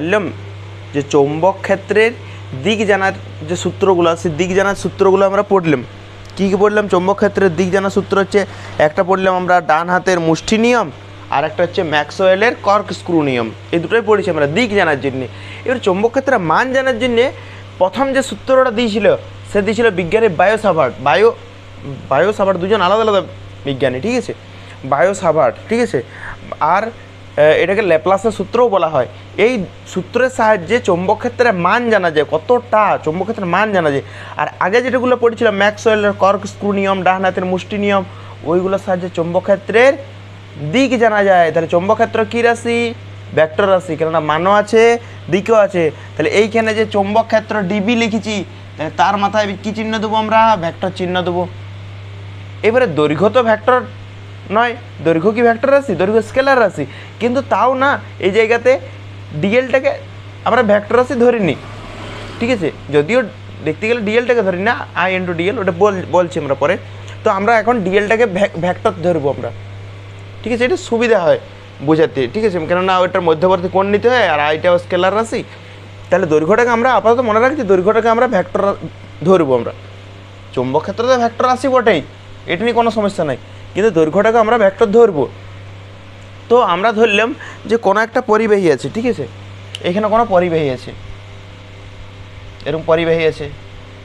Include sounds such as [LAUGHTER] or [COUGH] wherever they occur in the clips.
বললাম যে চৌম্বক ক্ষেত্রের দিক জানার যে সূত্রগুলো সেই দিক জানার সূত্রগুলো আমরা পড়লাম। কী কী পড়লাম? চৌম্বক ক্ষেত্রের দিক জানার সূত্র হচ্ছে, একটা পড়লাম আমরা ডান হাতের মুষ্টি নিয়ম, আর একটা হচ্ছে ম্যাক্সওয়েলের কর্ক স্ক্রু নিয়ম। এই দুটোই পড়েছি আমরা, দিক জানার জন্যে। এবার চৌম্বক ক্ষেত্রের মান জানার জন্যে প্রথম যে সূত্রটা দিয়েছিল, সে দিয়েছিল বিজ্ঞানী Biot Savart Biot Biot Savart দুজন আলাদা আলাদা বিজ্ঞানী, ঠিক আছে? বায়ো সাভার্ট ঠিক আছে? আর এটাকে ল্যাপ্লাসের সূত্রও বলা হয়। এই সূত্রের সাহায্যে চৌম্বক ক্ষেত্রের মান জানা যায়, কতটা চৌম্বক ক্ষেত্রের মান জানা যায়। আর আগে যেটাগুলো পড়েছিলাম, ম্যাক্সওয়েলের কর্ক স্ক্রু নিয়ম হাতের মুষ্টি নিয়ম ওইগুলোর সাহায্যে চৌম্বক ক্ষেত্রের দিক জানা যায়। তাহলে চৌম্বক ক্ষেত্র কী রাশি? ভেক্টর রাশি। কেননা মানও আছে, দিকও আছে। তাহলে এইখানে যে চৌম্বক ক্ষেত্র ডিবি লিখেছি, তাহলে তার মাথায় কী চিহ্ন দেবো আমরা? ভেক্টর চিহ্ন দেবো। এবারে দৈর্ঘ্য তো ভেক্টর নয়, দৈর্ঘ্য কি ভেক্টর রাশি? দৈর্ঘ্য স্কেলার রাশি। কিন্তু তাও না, এই জায়গাতে ডিএলটাকে আমরা ভেক্টর রাশি ধরিনি। ঠিক আছে? যদিও দেখতে গেলে ডিএলটাকে ধরি না আই ইন্টু ডিএল ওটা বল, বলছি আমরা পরে। তো আমরা এখন ডিএলটাকে ভ্যাক্টর ধরবো আমরা। ঠিক আছে? এটা সুবিধা হয় বোঝাতে। ঠিক আছে? কেননা ওইটার মধ্যবর্তী কোণ নিতে হয়, আর আইটাও স্কেলার রাশি। তাহলে দৈর্ঘ্যটাকে আমরা আপাতত মনে রাখছি দৈর্ঘ্যটাকে আমরা ভ্যাক্টর ধরবো আমরা। চুম্বক ক্ষেত্রে তো ভেক্টর রাশি বটেই। এটা নিয়ে কোনো সমস্যা নাই। কিন্তু দৈর্ঘ্যটাকে আমরা ভেক্টর ধরবো। তো আমরা ধরলাম যে কোনো একটা পরিবাহী আছে, ঠিক আছে? এখানে কোনো পরিবাহী আছে। এরকম পরিবাহী আছে।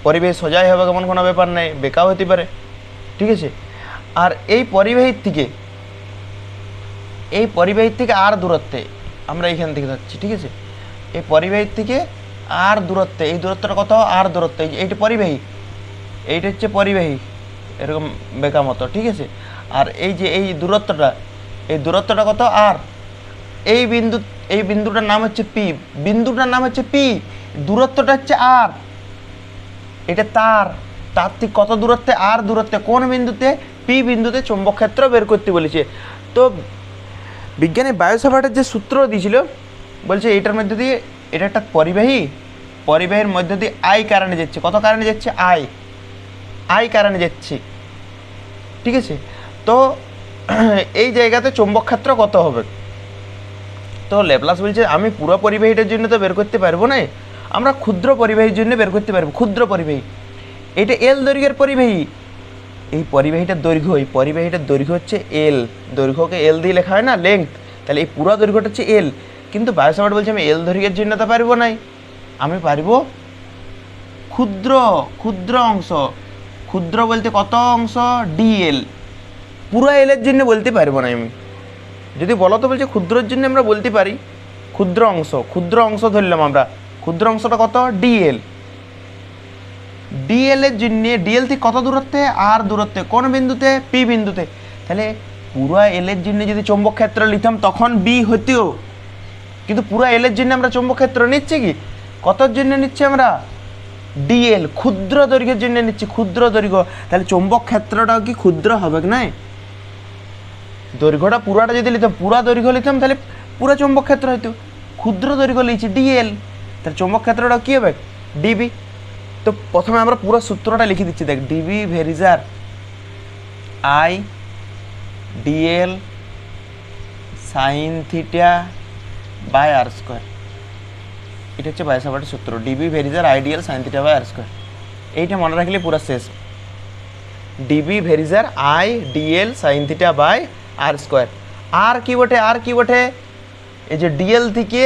পরিবাহী সোজাই হবে কেমন কোনো ব্যাপার নেই, বেকাও হতে পারে, ঠিক আছে? আর এই পরিবাহীর থেকে, এই পরিবাহীর থেকে আর দূরত্বে আমরা এইখান থেকে যাচ্ছি, ঠিক আছে? এই পরিবাহীর থেকে আর দূরত্বে, এই দূরত্বটা কত? আর দূরত্ব এইটা পরিবাহী, এইটা হচ্ছে পরিবাহী। এরকম বেকা মতো, ঠিক আছে? আর এই যে এই দূরত্বটা এই দূরত্বটা কত? আর এই বিন্দু, এই বিন্দুটার নাম হচ্ছে পি, বিন্দুটার নাম হচ্ছে পি, দূরত্বটা হচ্ছে আর। এটা তার তার থেকে কত দূরত্বে? আর দূরত্বে কোন বিন্দুতে? পি বিন্দুতে চৌম্বক ক্ষেত্র বের করতে বলেছে। তো বিজ্ঞানী বায়োসাভার্টের যে সূত্র দিয়েছিল, বলছে এটার মধ্যে দিয়ে, এটা একটা পরিবাহী, পরিবাহীর মধ্যে দিয়ে আই কারণে যাচ্ছে। কত কারণে যাচ্ছে? আই আই কারণে যাচ্ছে। ঠিক আছে? তো [CLEARS THROAT] এই জায়গাতে চৌম্বক ক্ষেত্র কত হবে? তো লেপ্লাস বলছে, আমি পুরো পরিবাহীটার জন্য তো বের করতে পারব না। আমরা ক্ষুদ্র পরিবাহীর জন্য বের করতে পারব। ক্ষুদ্র পরিবাহী। এটা এল দৈর্ঘ্যের পরিবাহী। এই পরিবাহীটার দৈর্ঘ্য, এই পরিবাহীটার দৈর্ঘ্য হচ্ছে এল দৈর্ঘ্যকে এল দিয়ে লেখা হয় না লেংথ তাহলে এই পুরো দৈর্ঘ্যটা হচ্ছে এল কিন্তু বায়োসামার্ট বলছে, আমি এল দৈর্ঘ্যের জন্য তো পারব নাই। আমি পারব ক্ষুদ্র ক্ষুদ্র অংশ। ক্ষুদ্র বলতে কত অংশ? ডিএল পুরো এলের জন্য বলতে পারব না আমি। যদি বলো তো বলছে ক্ষুদ্রর জন্য আমরা বলতে পারি। ক্ষুদ্র অংশ ক্ষুদ্র অংশ ধরলাম আমরা। ক্ষুদ্র অংশটা কত? ডিএল ডিএল এর জন্য ডিএল থেকে কত দূরত্বে? আর দূরত্বে। কোন বিন্দুতে? পি বিন্দুতে। তাহলে পুরো এল এর জন্য যদি চৌম্বক ক্ষেত্র নিতাম তখন বি হতেও। কিন্তু পুরো এল এর জন্য আমরা চৌম্বক ক্ষেত্র নিচ্ছি কি? কতর জন্য নিচ্ছি আমরা? ডিএল ক্ষুদ্র দৈর্ঘ্যের জন্য নিচ্ছি, ক্ষুদ্র দৈর্ঘ্য। তাহলে চৌম্বক ক্ষেত্রটাও কি ক্ষুদ্র হবে না দৈর্ঘ্যটা পুরাটা যদি নিতাম পুরা দৈর্ঘ্য নিতাম তাহলে পুরো চৌম্বক ক্ষেত্র হইতো। ক্ষুদ্র দৈর্ঘ্য লিখছি ডিএল তাহলে চৌম্বক ক্ষেত্রটা কী হবে? ডিবি তো প্রথমে আমরা পুরো সূত্রটা লিখে দিচ্ছি, দেখ DB ভেরিজার I dl sine theta by r square এটা হচ্ছে বায়োসাভার্টের সূত্র। DB ভেরিজার ideal sine theta by r square এইটা মনে রাখলে পুরো শেষ। DB ভেরিজার I dl sine theta by r square আর কি বটে? আর কি বটে? এই যে ডিএল থেকে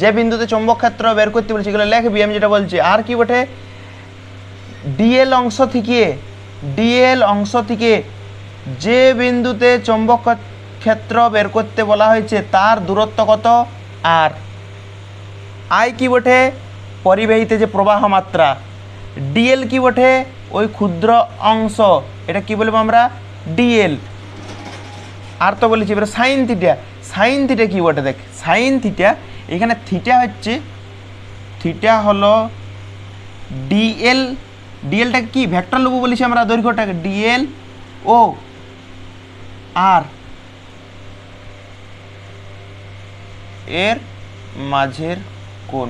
যে বিন্দুতে চৌম্বক ক্ষেত্র বের করতে বলছি, এগুলো লেখবি, আমি যেটা বলছি। আর কি বটে? ডিএল অংশ থেকে ডিএল অংশ থেকে যে বিন্দুতে চৌম্বক ক্ষেত্র বের করতে বলা হয়েছে, তার দূরত্ব কত? আর আই কি বটে? পরিবাহীতে যে প্রবাহ মাত্রা ডিএল কি বটে? ওই ক্ষুদ্র অংশ, এটা কি বলব আমরা? ডিএল আর তো বলেছি, এবারে সাইন থিটা সাইন থিটা কি বটে দেখ? সাইন থিটা এখানে থিটা হচ্ছে থিটা হলো ডিএল ডিএলটাকে কি? ভেক্টর নেব বলেছি আমরা দৈর্ঘ্যটাকে। ডিএল ও আর এর মাঝের কোণ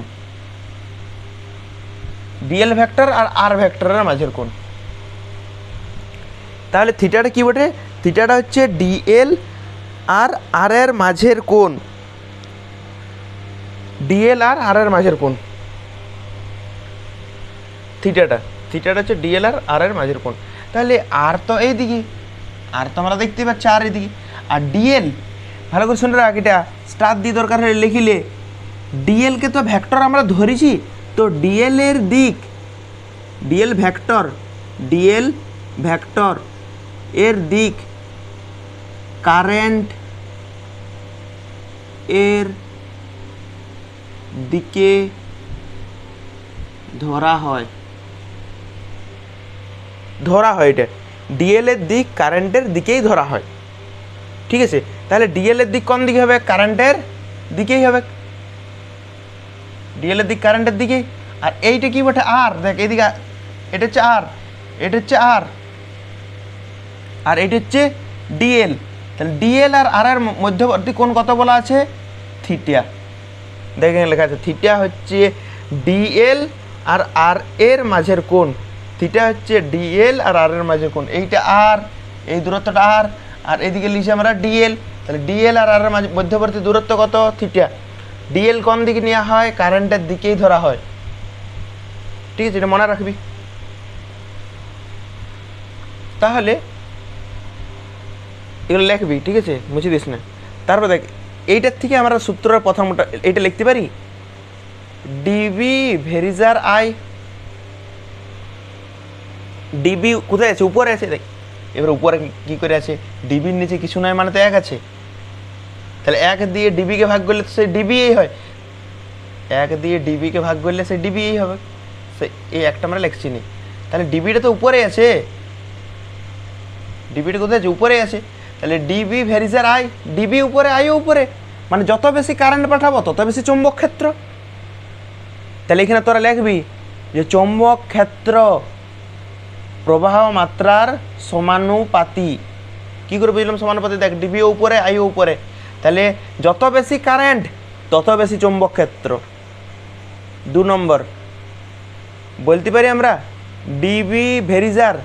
ডিএল ভেক্টর আর আর ভেক্টরের মাঝের কোণ তাহলে থিটাটা কি বটে? থিটাটা হচ্ছে ডিএল আর আর এর মাঝের কোণ ডিএল আর আর এর মাঝের কোণ থিটাটা থিটাটা হচ্ছে ডিএল আর আর এর মাঝের কোণ তাহলে আর তো এইদিকে। আর তো আমরা দেখতে পাচ্ছি আর এদিকে। আর ডিএল ভালো করে শুনে রাখ এটা। স্টার দিয়ে দরকার হলে লিখিলে ডিএলকে তো ভেক্টর আমরা ধরেছি, তো ডিএল এর দিক ডিএল ভেক্টর ডিএল ভেক্টর এর দিক কারেন্ট এর দিকে ধরা হয়। ধরা হয় এটা। ডিএল এর দিক কারেন্টের দিকেই ধরা হয়। ঠিক আছে? তাহলে ডিএল এর দিক কোন দিকে হবে? কারেন্টের দিকেই হবে। ডিএল এর দিক কারেন্টের দিকে, আর এইটা কি বটে? আর দেখ এইদিকে আ- এটা হচ্ছে আর এটা হচ্ছে আর আর এটা হচ্ছে ডিএল তাহলে ডিএল আর আর এর মধ্যবর্তী কোন কত বলা আছে? থিটা দেখেন লেখা আছে থিটা হচ্ছে ডিএল আর আর এর মাঝের কোণ থিটা হচ্ছে ডিএল আর আর এর মাঝের কোণ, এইটা আর এই দূরত্বটা আর আর এদিকে লিখছি আমরা ডিএল তাহলে ডিএল আর আর এর মাঝে, মধ্যবর্তী দূরত্ব কত? থিটা ডিএল কোন দিকে নেওয়া হয় কারেন্টের দিকেই ধরা হয়। ঠিক আছে, এটা মনে রাখবি। তাহলে, এগুলো লিখবি, ঠিক আছে? মুছে দিস না। তারপর দেখ, এইটার থেকে আমরা সূত্রের প্রথমটা এইটা লিখতে পারি? ডিবি ভেরিজার আই ডিবি কোথায় আছে? উপরে আছে, দেখ। এবার উপরে কি করে আছে? ডিবির নিচে কিছু নয় মানে তো এক আছে। তাহলে এক দিয়ে ডিবিকে ভাগ করলে তো সে ডিবিই হয়। এক দিয়ে ডিবিকে ভাগ করলে সে ডিবিই হবে। সে এই একটা আমরা লিখছি নি। তাহলে ডিবিটা তো উপরে আছে। ডিবিটা কোথায় আছে? উপরে আছে। তাহলে ডিবি ভেরিজার আই ডিবি উপরে আইও উপরে। মানে যত বেশি কারেন্ট পাঠাবো, তত বেশি চুম্বক ক্ষেত্র। তাহলে এখানে তোরা লিখবি যে চৌম্বক ক্ষেত্র প্রবাহ মাত্রার সমানুপাতি। কি করে বুঝলাম সমানুপাতি? দেখ ডিবিও উপরে আইও উপরে। তাহলে যত বেশি কারেন্ট তত বেশি চৌম্বক ক্ষেত্র। দু নম্বর, বলতে পারি আমরা ডিবি ভেরিজার।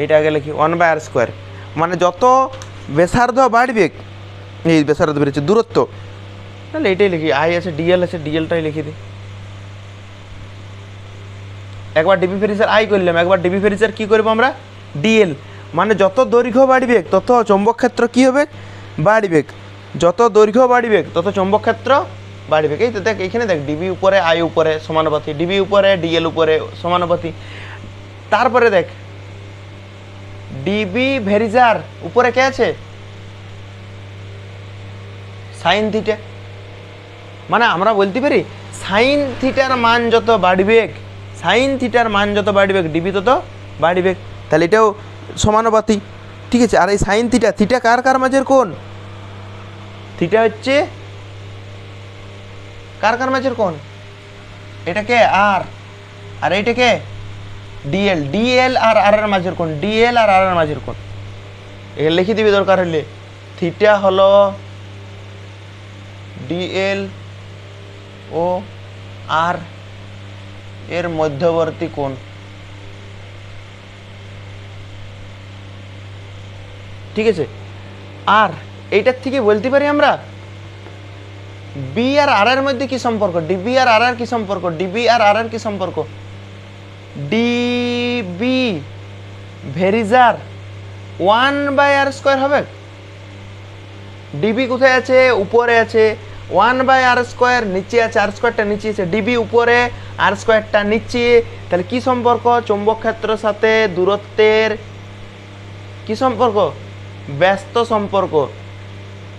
এইটা আগে লিখি ওয়ান বাই আর স্কোয়ার মানে যত ব্যাসার্ধ বাড়বে, এই ব্যাসার্ধ বেড়েছে, দূরত্ব, তাহলে এটাই লিখি আই আছে ডিএল আছে ডিএলটাই লিখে দিই। একবার ডিবি ফেরিসের আই করলাম, একবার ডিবি ফেরিসের কী করব আমরা? ডিএল মানে যত দৈর্ঘ্য বাড়বে তত চৌম্বক ক্ষেত্র কি হবে? বাড়বে যত দৈর্ঘ্য বাড়বে তত চৌম্বক ক্ষেত্র বাড়বে এই তো দেখ এখানে দেখ ডিবি উপরে আই উপরে সমানুপাতি ডিবি উপরে ডিএল উপরে সমানুপাতি তারপরে দেখ ডিবি ভেরিজার উপরে কে আছে? সাইন থিটা মানে আমরা বলতে পারি সাইন থিটার মান যত বাড়বে সাইন থিটার মান যত বাড়বে ডিবি তত বাড়বে তাহলে এটাও সমানুপাতি। ঠিক আছে, আর এই সাইন থিটা থিটা কার কার মাঝের কোন থিটা হচ্ছে কার কার মাঝের কোন এটাকে আর আর এইটাকে ডিএল ডিএল আর আর এর মাঝের কোন ডিএল আর আর এর মাঝের কোন এখানে লিখে দিবি দরকার হলে থিটা হলো ডিএল ও আর এর মধ্যবর্তী কোণ। ঠিক আছে? আর এইটার থেকে বলতে পারি আমরা বি আর আর এর মধ্যে কি সম্পর্ক? ডিবি আর আর এর কি সম্পর্ক? ডিবি আর আর এর কি সম্পর্ক? ডিবি ভেরিজার ওয়ান বাই আর স্কোয়ার হবে। ডিবি কোথায় আছে? উপরে আছে। ওয়ান বাই আর স্কোয়ার নিচে আছে আর স্কোয়ারটা নিচে আছে। ডিবি উপরে আর স্কোয়ারটা নিচে। তাহলে কি সম্পর্ক? চৌম্বক ক্ষেত্রের সাথে দূরত্বের কি সম্পর্ক? ব্যস্ত সম্পর্ক।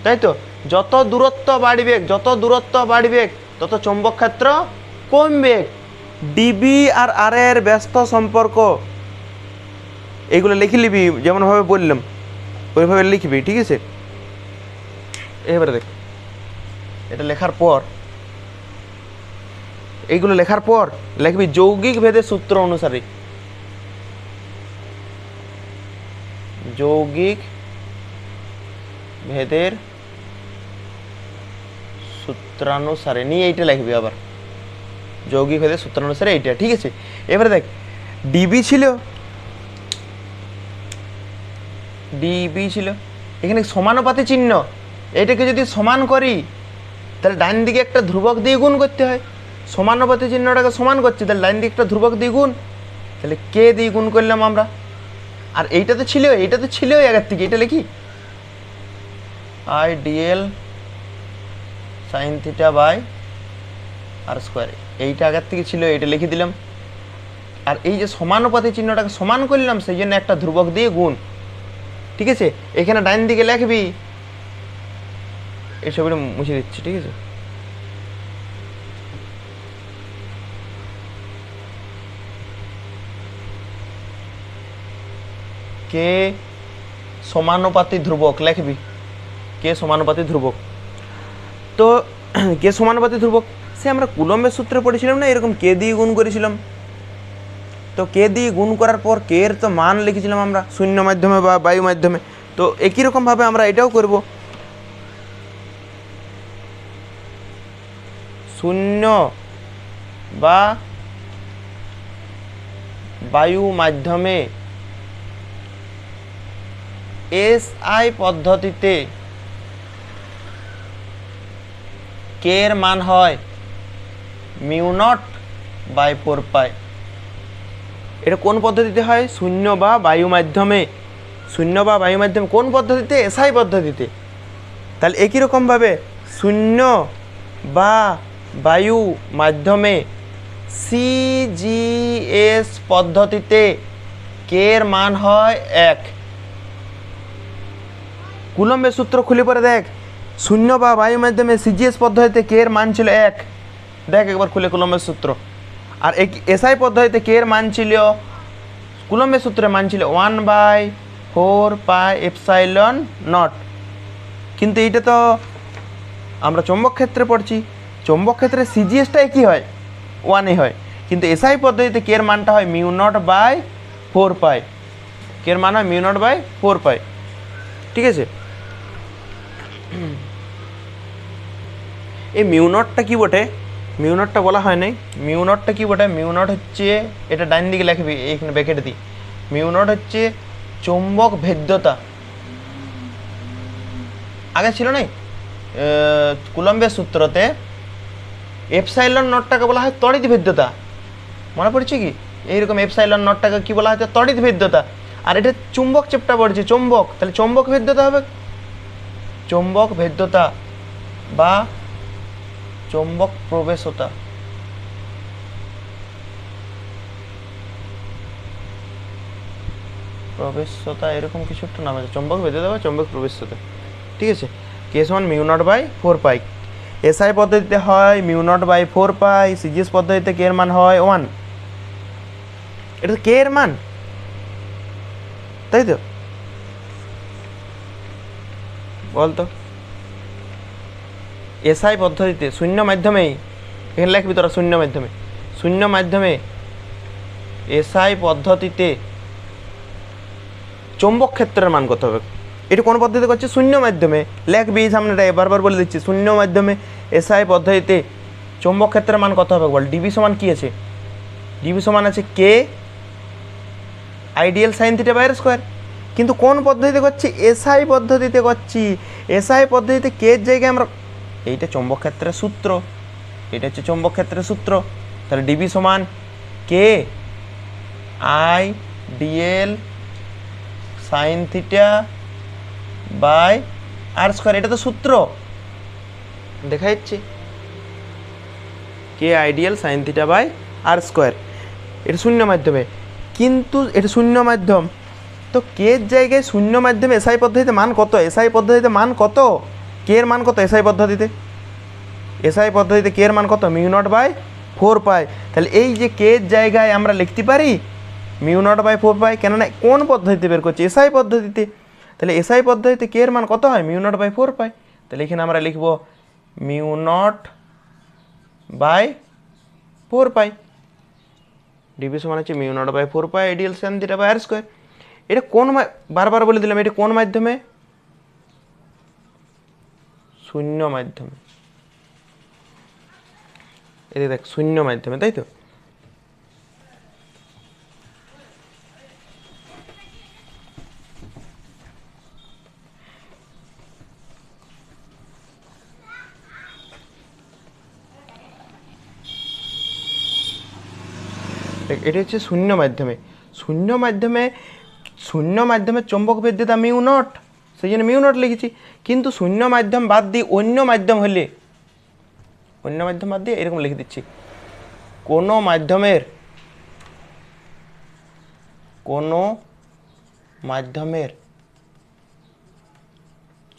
তাই তো? যত দূরত্ব বাড়বে, যত দূরত্ব বাড়বে, তত চৌম্বক ক্ষেত্র কমবে। ডিবি আর আর এর ব্যস্ত সম্পর্ক। এইগুলো লিখে নিবি, যেমনভাবে বললাম। ওইভাবে লিখবি, ঠিক আছে? এবারে দেখ। এটা লেখার পর এইগুলো লেখার পর লিখবি যৌগিক ভেদের সূত্র অনুসারে। যৌগিক ভেদের সূত্রানুসারে, নিয়ে এইটা লিখবি আবার। যৌগিক ভেদের সূত্রানুসারে এইটা, ঠিক আছে? এবারে দেখ, ডিবি ছিল ডিবি ছিল, এখানে সমানুপাতি চিহ্ন, এটাকে যদি সমান করি, তাহলে ডাইন দিকে একটা ধ্রুবক দিয়ে গুণ করতে হয়। সমানুপাতি চিহ্নটাকে সমান করছি, তাহলে ডাইন দিকে একটা ধ্রুবক দিয়ে গুণ তাহলে কে দিয়ে গুণ করলাম আমরা? আর এইটা তো ছিল এইটা তো ছিল আগের থেকে এটা লিখি? I dl sine theta by r square এইটা আগের থেকে ছিল এটা লিখে দিলাম। আর এই যে সমানুপাতি চিহ্নটাকে সমান করলাম সেই জন্য একটা ধ্রুবক দিয়ে গুণ। ঠিক আছে? এখানে ডাইন দিকে লিখবি। এই ছবিটা মুছে দিচ্ছি ঠিক আছে? কে সমানুপাতি ধ্রুবক, লিখবি। কে সমানুপাতি ধ্রুবক? তো, কে সমানুপাতি ধ্রুবক? সে আমরা কুলম্বের সূত্রে পড়েছিলাম না, এরকম কে দিয়ে গুণ করেছিলাম? তো কে দিয়ে গুণ করার পর কে এর তো মান লিখেছিলাম আমরা, শূন্য মাধ্যমে বা বায়ু মাধ্যমে। তো একই রকমভাবে আমরা এটাও করব। শূন্য বা বায়ু মাধ্যমে এস আই পদ্ধতিতে কে এর মান হয়? Mu naught by four pi. এটা কোন পদ্ধতিতে হয়? শূন্য বা বায়ু মাধ্যমে। শূন্য বা বায়ু মাধ্যমে কোন পদ্ধতিতে? এসআই পদ্ধতিতে। তাহলে একই রকমভাবে শূন্য বা বায়ু মাধ্যমে সিজিএস পদ্ধতিতে কে এর মান হয় এক। কুলম্বের সূত্র খুলে পরে দেখ। শূন্য বা বায়ু মাধ্যমে সিজিএস পদ্ধতিতে কে এর মান ছিল এক। দেখ একবার খুলে কুলম্বের সূত্র। আর এক এসআই পদ্ধতিতে কে এর মান ছিল, কুলম্বের সূত্রে মান ছিল one by four pi epsilon naught কিন্তু এইটা তো আমরা চৌম্বক ক্ষেত্রে পড়ছি। চৌম্বক ক্ষেত্রে সিজিএসটা একই হয়? ওয়ানই হয়। কিন্তু এসআই পদ্ধতিতে কে এর মানটা হয় mu naught by four pi k এর মান হয় mu naught by four pi ঠিক আছে? এই মিউনটটা কি বটে? মিউনটটা বলা হয় নাই। মিউনটটা কি বটে? মিউনট হচ্ছে, এটা ডাইন দিকে লেখবি, এইখানে ব্যাকেটে দিই মিউনট হচ্ছে চৌম্বক ভেদ্যতা। আগে ছিল নাই? কুলম্বের সূত্রতে এফসাইলন নটটাকে বলা হয় তড়িৎ ভেদ্যতা। মনে পড়ছে কি? এইরকম এফসাইলন নটটাকে কি বলা হয় তড়িৎ ভেদ্যতা। আর এটা চুম্বক চেপটা পড়ছে, চৌম্বক। তাহলে চৌম্বক ভেদ্যতা হবে? চৌম্বক ভেদ্যতা বা চৌম্বক প্রবেশতা। প্রবেশতা এরকম কিছু একটা নাম আছে। চৌম্বক ভেদ্যতা বা চৌম্বক প্রবেশতা। ঠিক আছে? কে সমান mu nought by four pi SI পদ্ধতিতে হয় mu nought by four pi CGS পদ্ধতিতে কে এর মান হয় ওয়ান এটা কে এর মান। তাই তো? বলতো? এসআই পদ্ধতিতে শূন্য মাধ্যমেই এখানে লিখবি তোরা শূন্য মাধ্যমে শূন্য মাধ্যমে এসআই পদ্ধতিতে চৌম্বক ক্ষেত্রের মান কত হবে। এটা কোন পদ্ধতি করছে? শূন্য মাধ্যমে। লেখবি, সামনেটা বারবার বলে দিচ্ছি, শূন্য মাধ্যমে এসআই পদ্ধতিতে চৌম্বক ক্ষেত্রের মান কত হবে। বল, ডিবি সমান কি আছে? ডিবি সমান আছে K ideal sine theta by r square কিন্তু কোন পদ্ধতিতে করছি? এসআই পদ্ধতিতে করছি। এসআই পদ্ধতিতে কে এর জায়গায় আমরা এইটা চৌম্বক ক্ষেত্রের সূত্র। এটা হচ্ছে চৌম্বক ক্ষেত্রের সূত্র। তাহলে ডিবি সমান K I dl sine theta by r square এটা তো সূত্র। দেখা যাচ্ছে। K ideal sine theta by r square এটা শূন্য মাধ্যমে। কিন্তু এটা শূন্য মাধ্যম। তো কে জায়গায় শূন্য মাধ্যমে এসআই পদ্ধতিতে মান কত? এসআই পদ্ধতিতে মান কত? কে এর মান কত এসআই পদ্ধতিতে এসআই পদ্ধতিতে কে এর মান কত mu nought by four pi তাহলে এই যে কে এর জায়গায় আমরা লিখতে পারি mu nought by four pi কেননা কোন পদ্ধতিতে বের করছি এসআই পদ্ধতিতে তাহলে এসআই পদ্ধতিতে কে এর মান কত হয় mu nought by four pi তাহলে এখানে আমরা লিখব mu nought by four pi dB সমান হচ্ছে mu nought by four pi ideal sine theta by r square এটা কোন মা- বারবার বলে দিলাম এটা কোন মাধ্যমে শূন্য মাধ্যমে। এটা দেখ, শূন্য মাধ্যমে, তাই তো? এটা হচ্ছে শূন্য মাধ্যমে। শূন্য মাধ্যমে শূন্য মাধ্যমে চৌম্বক বিদ্যুৎ মিউ নট। সেই জন্য মিউ নট লিখেছি। কিন্তু শূন্য মাধ্যম বাদ দিয়ে অন্য মাধ্যম হলে, অন্য মাধ্যম বাদ দিয়ে এরকম লিখে দিচ্ছি। কোনো মাধ্যমের কোনো মাধ্যমের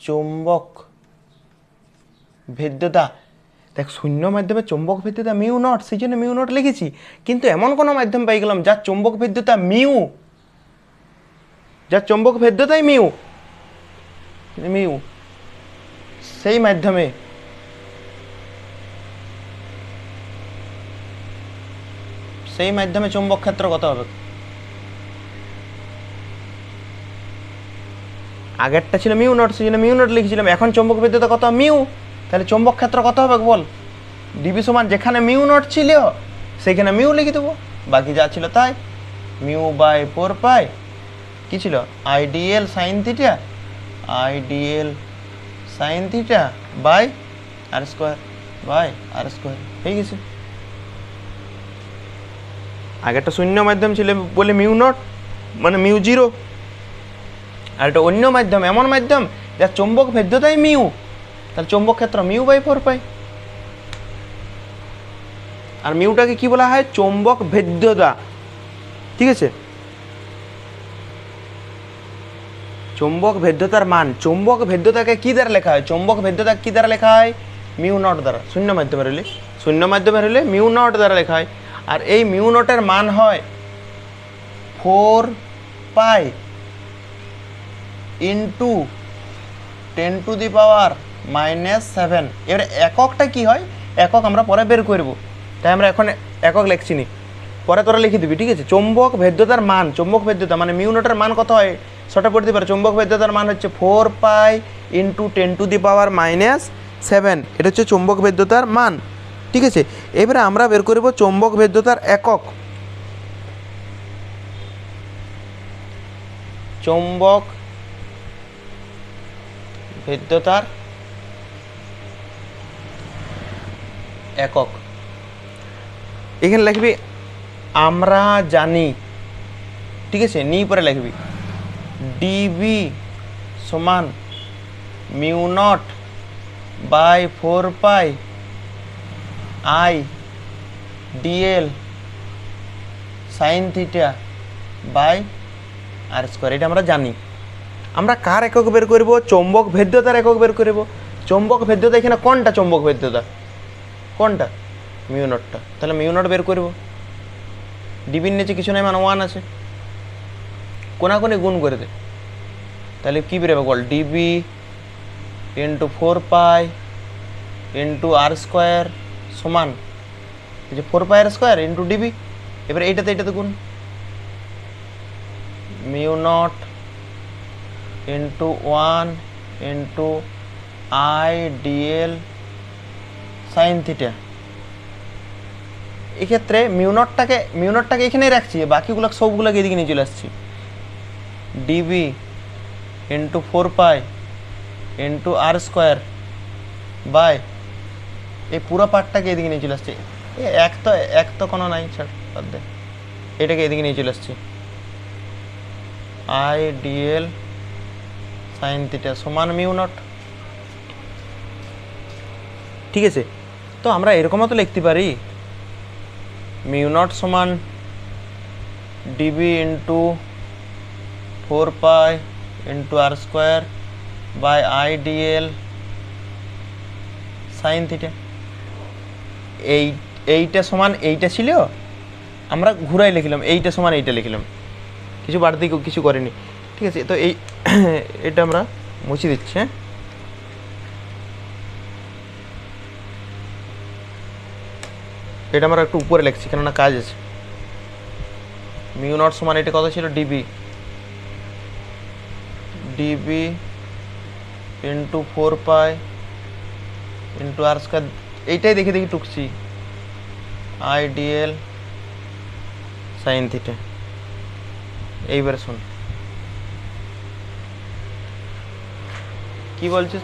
চৌম্বক ভেদ্যতা, দেখ শূন্য মাধ্যমে চৌম্বক ভেদ্যতা মিউ নট সেই জন্য মিউ নট লিখেছি। কিন্তু এমন কোনো মাধ্যম পাই গেলাম যার চৌম্বক ভেদ্যতা মিউ, যার চৌম্বক ভেদ্যতাই মিউ। মিউ সেই মাধ্যমে সেই মাধ্যমে চৌম্বক ক্ষেত্র কত হবে? আগেরটা ছিল মিউ নট, সেই জন্য মিউ নট লিখেছিলাম। এখন চৌম্বক বিদ্যুৎ কত? মিউ। তাহলে চৌম্বক ক্ষেত্র কত হবে বল? ডিবি সমান যেখানে মিউ নট ছিল সেখানে মিউ লিখে দেবো। বাকি যা ছিল তাই। Mu by four pi. কী ছিল? I dl sine theta. I dl sine theta, by, r square, by, r square, হয়ে গেছে। আগেরটা শূন্য মাধ্যম ছিল বলে মিউ নট মানে মিউ জিরো। আর এটা অন্য মাধ্যম, এমন মাধ্যম যার চৌম্বক ভেদ্যতাই মিউ। তাহলে চৌম্বক ক্ষেত্র মিউ বাই ফোর পাই। আর মিউটাকে কি বলা হয়? চৌম্বক ভেদ্যতা। ঠিক আছে? চৌম্বক ভেদ্যতার মান, চৌম্বক ভেদ্যতাকে কী দ্বারা লেখা হয়? চৌম্বক ভেদ্যতা কী দ্বারা লেখা হয়? মিউ নট দ্বারা, শূন্য মাধ্যমে রইলে শূন্য মাধ্যমে রইলে মিউ নট দ্বারা লেখা হয়। আর এই মিউ নটের মান হয় four pi into ten to the power minus seven. এবারে এককটা কি হয়? একক আমরা পরে বের করব। তাই আমরা এখন একক লিখছি নি। পরে তোরা লিখে দিবি, ঠিক আছে? চৌম্বক ভেদ্যতার মান, চৌম্বক ভেদ্যতা মানে মিউনোটের মান কত হয়? সেটা পড়তে পারে। চৌম্বক ভেদ্যতার মান হচ্ছে four pi into ten to the power minus seven এটা হচ্ছে চৌম্বক ভেদ্যতার মান। ঠিক আছে? এবারে আমরা বের করব চৌম্বক ভেদ্যতার একক। চৌম্বক ভেদ্যতার একক। এখানে লিখবি, আমরা জানি। ঠিক আছে? নি পরে লিখবি। ডিবি সমান mu nought by four pi I dl sine theta by r square এটা আমরা জানি। আমরা কার একক বের করব? চৌম্বক ভেদ্যতার একক বের করব। চৌম্বক ভেদ্যতা এখানে কোনটা চৌম্বক ভেদ্যতা? কোনটা? মিউনটটা তাহলে মিউনট বের করব। ডিবির নিচে কিছু নাই মানে ওয়ান আছে। কোনাকুনি গুণ করে দে। তাহলে কী বেরোবে বল dB into four pi into r square সমান, এই যে four pi r square into dB এবার এইটাতে এইটাতে গুণ। Mu nought into one into I dl sine theta এক্ষেত্রে মিউনটটাকে মিউনটটাকে এখানেই রাখছি, বাকিগুলো সবগুলোকে এদিকে নিয়ে চলে আসছি। DB into four pi into r square by এই পুরো পার্টটাকে এদিকে নিয়ে চলে আসছি। এক তো এক তো কোনো নাই, ছাড়, বাদ এটাকে এদিকে নিয়ে চলে আসছি। আই ডিএল সাইন থিটা সমান মিউ নট ঠিক আছে? তো আমরা এরকমও তো লিখতে পারি। মিউ নট সমান dB into four pi into r square by I dl sine theta. এই, এইটা সমান এইটা ছিল? আমরা ঘুরাই লিখলাম, এইটা সমান এইটা লিখলাম। কিছু বাড়তি কিছু করেনি। ঠিক আছে, তো এই [CLEARS THROAT] এটা আমরা মুছে দিচ্ছি হ্যাঁ? এটা আমরা একটু উপরে লিখছি, কেননা কাজ আছে। মিউ নট সমান এটা কত ছিল? DB. DB into four pi into r square এইটাই দেখে দেখি টুকছি। আইডিএল সাইন থিটা এইবারে শোন। কি বলছিস?